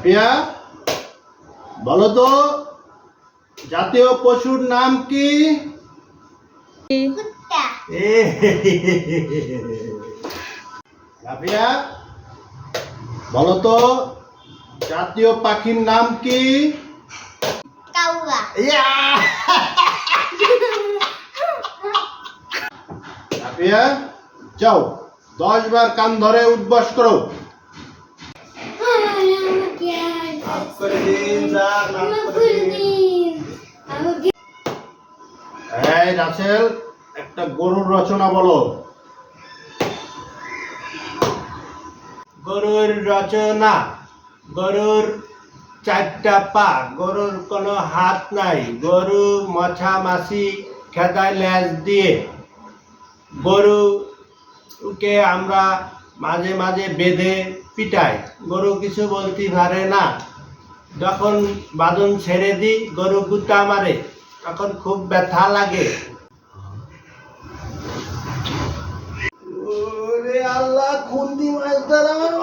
প্রিয়া বলো তো জাতীয় পশুর নাম কি? রাফিয়া বলো তো জাতীয় পাখির নাম কি? কাউয়া। যাও দশ বার কান ধরে উদ্বাস করো। রাসেল, একটা গরুর রচনা বলো। গরুর রচনা, গরুর চারটা পা, গরুর কোনো হাত নাই। গরু মছা মাছি খেদায় ল্যাজ দিয়ে। গরুকে আমরা মাঝে মাঝে বেঁধে পিটাই। গরু কিছু বলতে পারে না। যখন বাঁধন ছেড়ে দিই, গরু গুতা মারে, তখন খুব ব্যথা লাগে। আল্লাহ খুন্দি মাছ আমার